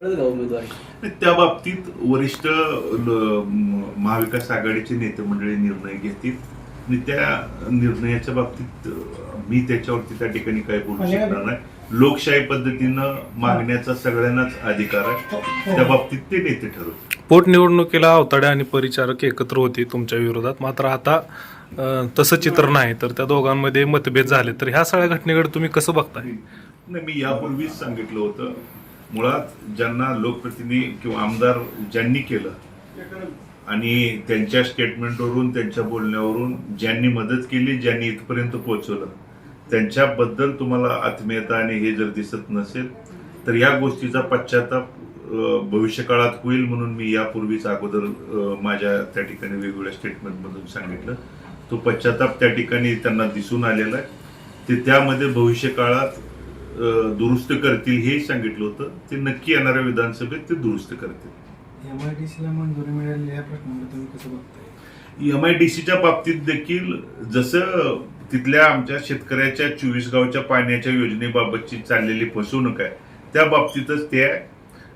त्या बाबतीत वरिष्ठ महाविकास आघाडीचे नेते मंडळी निर्णय घेतील. आणि त्या निर्णयाच्या बाबतीत मी त्याच्यावरती त्या ठिकाणी काही बोलू शकणार नाही. लोकशाही पद्धतीनं मागण्याचा सगळ्यांनाच अधिकार आहे. त्या बाबतीत ते नेते ठरवतील. पोटनिवडणुकीला अवताडे आणि परिचारक एकत्र होते तुमच्या विरोधात. मात्र आता तसं चित्र नाही तर त्या दोघांमध्ये मतभेद झाले. तर ह्या सगळ्या घटनेकडे तुम्ही कसं बघताय? नाही मी यापूर्वीच सांगितलं होतं. मुळात ज्यांना लोकप्रतिनिधी किंवा आमदार ज्यांनी केलं आणि त्यांच्या स्टेटमेंटवरून त्यांच्या बोलण्यावरून ज्यांनी मदत केली ज्यांनी इथपर्यंत पोहोचवलं त्यांच्याबद्दल तुम्हाला आत्मीयता आणि हे जर दिसत नसेल तर या गोष्टीचा पश्चाताप भविष्यकाळात होईल म्हणून मी यापूर्वीच अगोदर माझ्या त्या ठिकाणी वेगवेगळ्या स्टेटमेंटमधून सांगितलं. तो पश्चाताप त्या ठिकाणी त्यांना दिसून आलेला आहे. ते त्यामध्ये भविष्यकाळात दुरुस्त करतील हेही सांगितलं होतं. ते नक्की येणाऱ्या विधानसभेत ते दुरुस्त करतील. एमआयडीसीला मंजुरी मिळाली या प्रश्नाला तुम्ही कसं बघताय? एम आय डी सीच्या बाबतीत देखील जसं तिथल्या आमच्या शेतकऱ्याच्या चोवीस गावच्या पाण्याच्या योजनेबाबतची चाललेली फसवणूक आहे त्या बाबतीतच ते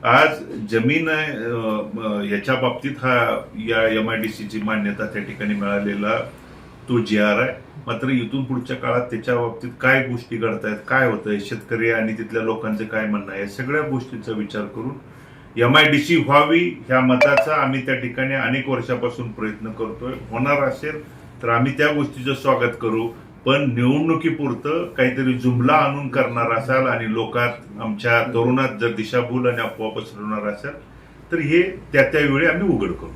आज जमीन याच्या बाबतीत हा या एम आय डी सीची मान्यता त्या ठिकाणी मिळालेला तो जे आर आहे. मात्र इथून पुढच्या काळात त्याच्या बाबतीत काय गोष्टी घडतायत काय होतंय शेतकरी आणि तिथल्या लोकांचं काय म्हणणं आहे सगळ्या गोष्टींचा विचार करून एम आय डी सी व्हावी ह्या मताचा आम्ही त्या ठिकाणी अनेक वर्षापासून प्रयत्न करतोय. होणार असेल तर आम्ही त्या गोष्टीचं स्वागत करू. पण निवडणुकीपुरतं काहीतरी जुमला आणून करणार असाल आणि लोकात आमच्या तरुणात जर दिशाभूल आणि अफवा पसरवणार असाल तर हे त्या त्यावेळी आम्ही उघड करू.